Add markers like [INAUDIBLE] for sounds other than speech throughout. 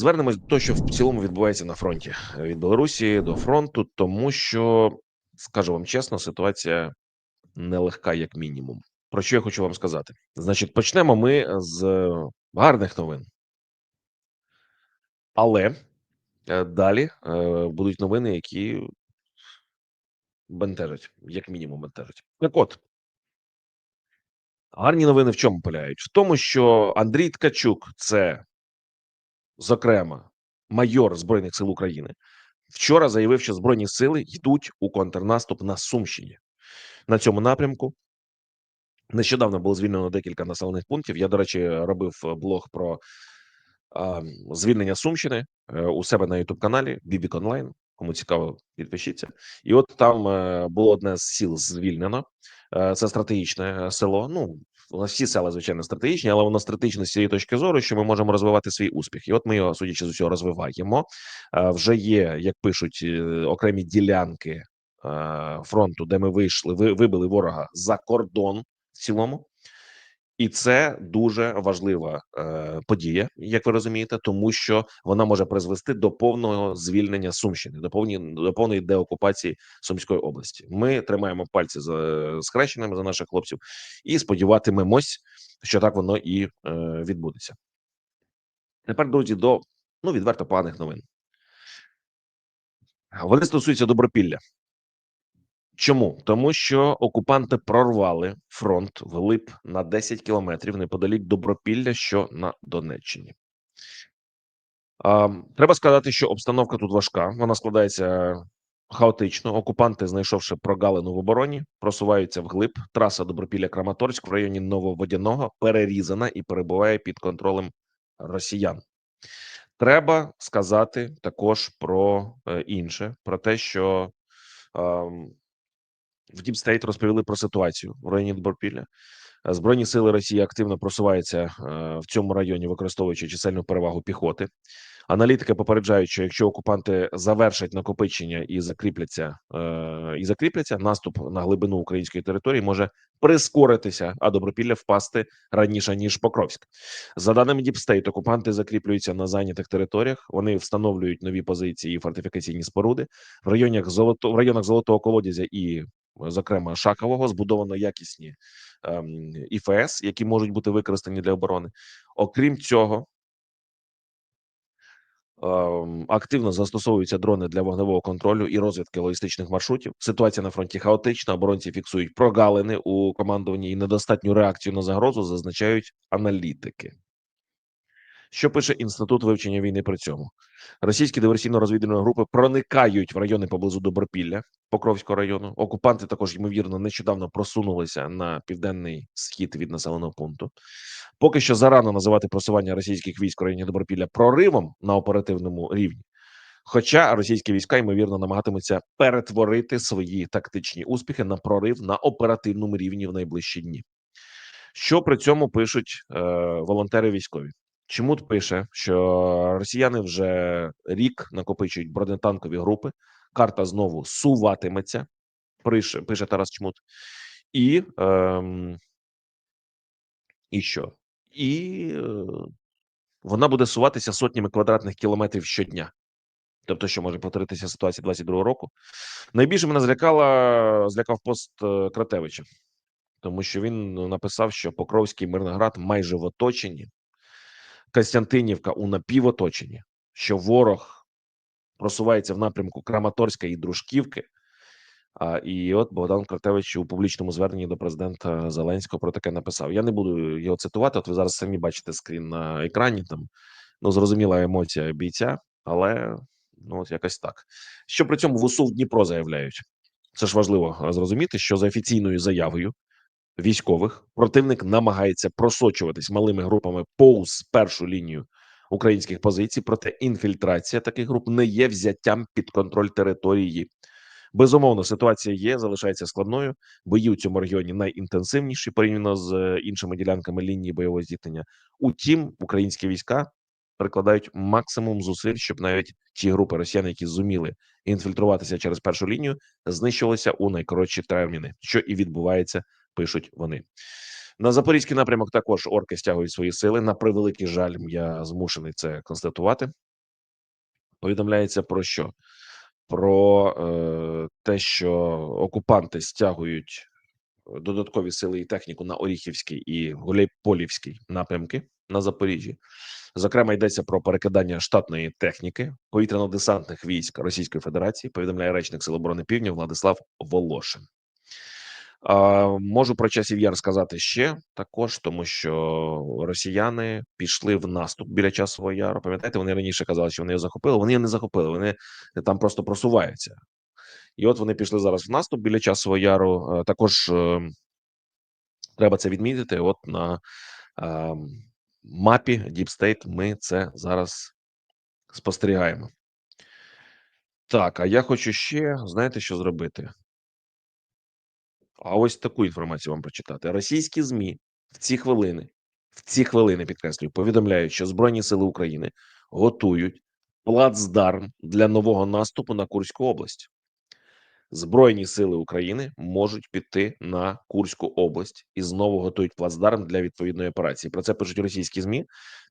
Звернемось до того, що в цілому відбувається на фронті е, від Білорусі до фронту, тому що скажу вам чесно, ситуація нелегка, як мінімум. Про що я хочу вам сказати? Значить, почнемо ми з гарних новин. Але е, далі е, будуть новини, які бентежать, як мінімум, бентежать. Так от, гарні новини в чому полягають? В тому, що Андрій Ткачук це, зокрема, майор Збройних сил України. Вчора заявив, що збройні сили йдуть у контрнаступ на Сумщині. На цьому напрямку нещодавно було звільнено декілька населених пунктів. Я, до речі, робив блог про а, звільнення Сумщини е, у себе на youtube каналі Бібік Онлайн. Кому цікаво, підпишіться. І от там е, було одне з сіл звільнено. Е, Це стратегічне село. Ну всі села, звичайно, стратегічні, але воно стратегічна з цієї точки зору, що ми можемо розвивати свій успіх. І от ми його, судячи з усього, розвиваємо. Вже є, як пишуть, е, окремі ділянки е, фронту, де ми вийшли, вибили ворога за кордон в цілому. І це дуже важлива е, подія, як ви розумієте, тому що вона може призвести до повного звільнення Сумщини, до повні до повної деокупації Сумської області. Ми тримаємо пальці за схрещеними за наших хлопців і сподіватимемось, що так воно і е, відбудеться. Тепер, друзі, до ну відверто поганих новин. Вони стосуються добропілля. Чому? Тому що окупанти прорвали фронт вглиб на 10 кілометрів неподалік Добропілля, що на Донеччині. А, треба сказати, що обстановка тут важка. Вона складається хаотично. Окупанти, знайшовши прогалину в обороні, просуваються вглиб. Траса Добропілля Краматорськ в районі Нововодяного перерізана і перебуває під контролем росіян. Треба сказати також про е, інше: про те, що ем, в Діпстейт розповіли про ситуацію в районі Добропілля. Е, Збройні сили Росії активно просуваються е, в цьому районі, використовуючи чисельну перевагу піхоти. Аналітики попереджають, що якщо окупанти завершать накопичення і закріпляться е, і закріпляться, наступ на глибину української території може прискоритися, а добропілля впасти раніше ніж Покровськ. За даними Діпстейт, окупанти закріплюються на зайнятих територіях. Вони встановлюють нові позиції і фортифікаційні споруди в районах золото в районах золотого колодязя і зокрема Шакового, збудовано якісні ем, ІФС, які можуть бути використані для оборони. Окрім цього, ем, активно застосовуються дрони для вогневого контролю і розвідки логістичних маршрутів. Ситуація на фронті хаотична. Оборонці фіксують прогалини у командуванні і недостатню реакцію на загрозу, зазначають аналітики. Що пише інститут вивчення війни при цьому? Російські диверсійно-розвідувальні групи проникають в райони поблизу Добропілля Покровського району. Окупанти також ймовірно нещодавно просунулися на південний схід від населеного пункту. Поки що зарано називати просування російських військ в районі Добропілля проривом на оперативному рівні. Хоча російські війська ймовірно намагатимуться перетворити свої тактичні успіхи на прорив на оперативному рівні в найближчі дні. Що при цьому пишуть е, волонтери військові? Чмут пише, що росіяни вже рік накопичують бронетанкові групи. Карта знову суватиметься. Пише, пише Тарас Чмут, і ем, і що? І е, вона буде суватися сотнями квадратних кілометрів щодня. Тобто, що може повторитися ситуація 22-го року. Найбільше мене злякала злякав пост е, Кратевича, тому що він написав, що Покровський Мирноград майже в оточенні. Костянтинівка у напівоточенні, що ворог просувається в напрямку Краматорська і Дружківки. А, І от Богдан Кратевич у публічному зверненні до президента Зеленського про таке написав. Я не буду його цитувати. От ви зараз самі бачите скрін на екрані. Там ну зрозуміла емоція бійця, але ну от якось так. Що при цьому в УСУ в Дніпро заявляють? Це ж важливо зрозуміти, що за офіційною заявою військових противник намагається просочуватись малими групами повз першу лінію українських позицій. Проте інфільтрація таких груп не є взяттям під контроль території. Безумовно, ситуація є, залишається складною. Бої у цьому регіоні найінтенсивніші порівняно з е, іншими ділянками лінії бойового зіткнення. Утім, українські війська прикладають максимум зусиль, щоб навіть ті групи росіян, які зуміли інфільтруватися через першу лінію, знищилися у найкоротші терміни, що і відбувається пишуть вони. На запорізький напрямок також орки стягують свої сили. На превеликий жаль, я змушений це констатувати. повідомляється про що? Про е, те, що окупанти стягують додаткові сили і техніку на Оріхівський і Гуляйполівський напрямки на Запоріжжі. Зокрема, йдеться про перекидання штатної техніки повітряно-десантних військ Російської Федерації. Повідомляє речник Сил оборони Півдня Владислав Волошин. Можу про часів яр сказати ще також, тому що росіяни пішли в наступ біля часового яру. Пам'ятаєте, вони раніше казали, що вони його захопили. Вони його не захопили, вони там просто просуваються. І от вони пішли зараз в наступ біля часового яру. Е, Також е, треба це відмітити. От на е, мапі Deep State ми це зараз спостерігаємо. Так, а я хочу ще знаєте, що зробити? А ось таку інформацію вам прочитати. Російські ЗМІ в ці хвилини, в ці хвилини підкреслюю, повідомляють, що Збройні сили України готують плацдарм для нового наступу на Курську область. Збройні сили України можуть піти на Курську область і знову готують плацдарм для відповідної операції. Про це пишуть російські змі.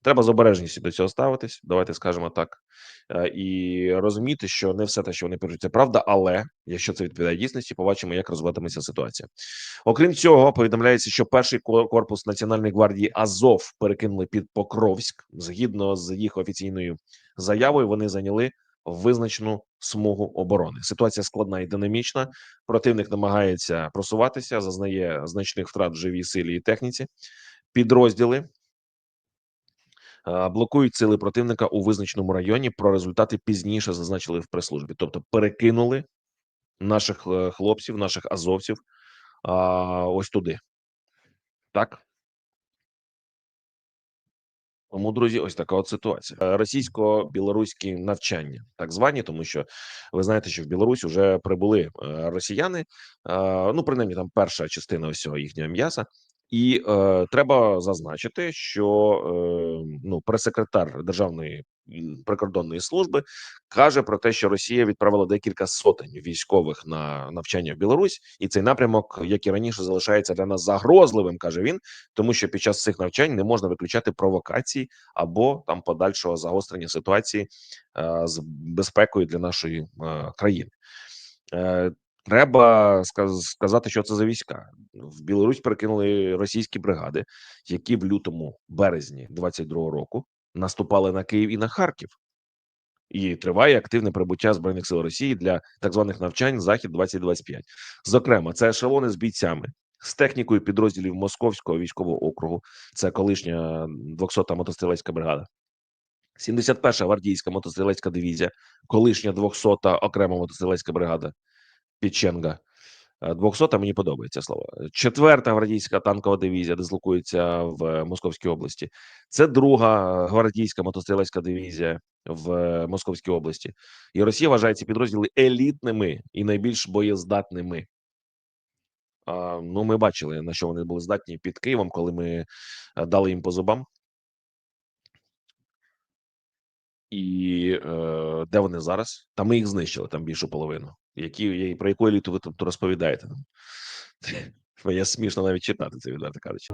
Треба з обережністю до цього ставитись. Давайте скажемо так Е, і розуміти, що не все те, що вони пишуть, це правда. Але якщо це відповідає дійсності, побачимо, як розвиватиметься ситуація. Окрім цього, повідомляється, що перший кор- корпус Національної гвардії Азов перекинули під Покровськ. Згідно з їх офіційною заявою, вони зайняли визначену смугу оборони. Ситуація складна і динамічна. Противник намагається просуватися, зазнає значних втрат в живій силі і техніці. Підрозділи е, блокують сили противника у визначеному районі. Про результати пізніше зазначили в прес-службі, тобто перекинули наших е, хлопців, наших азовців ось туди. Так. Тому, друзі, ось така от ситуація. Е, Російсько-білоруські навчання, так звані, тому що ви знаєте, що в Білорусь вже прибули е, росіяни. е, Ну, принаймні, там перша частина усього їхнього м'яса. І е, треба зазначити, що е, ну прес-секретар державної прикордонної служби каже про те, що Росія відправила декілька сотень військових на навчання в Білорусь, і цей напрямок, як і раніше, залишається для нас загрозливим, каже він, тому що під час цих навчань не можна виключати провокацій або там подальшого загострення ситуації е, з безпекою для нашої е, країни. Е, Треба сказати, що це за війська. В Білорусь перекинули російські бригади, які в лютому березні 22-го року наступали на Київ і на Харків. І триває активне прибуття збройних сил Росії для так званих навчань Захід 2025 Зокрема, це ешелони з бійцями з технікою підрозділів Московського військового округу. Це колишня 200-та мотострілецька бригада. 71-ша гвардійська мотострілецька дивізія, колишня 200-та окрема мотострілецька бригада Піченга. 200-та мені подобається слово. Четверта гвардійська танкова дивізія дислокується в Московській області. Це друга гвардійська мотострілецька дивізія в Московській області. І Росія вважає ці підрозділи елітними і найбільш боєздатними. Ну, ми бачили, на що вони були здатні під Києвом, коли ми е, дали їм по зубам. І е, де вони зараз? Та ми їх знищили там більшу половину. Які про яку еліту ви тут розповідаєте? [LAUGHS] Мені смішно навіть читати це відверто кажучи.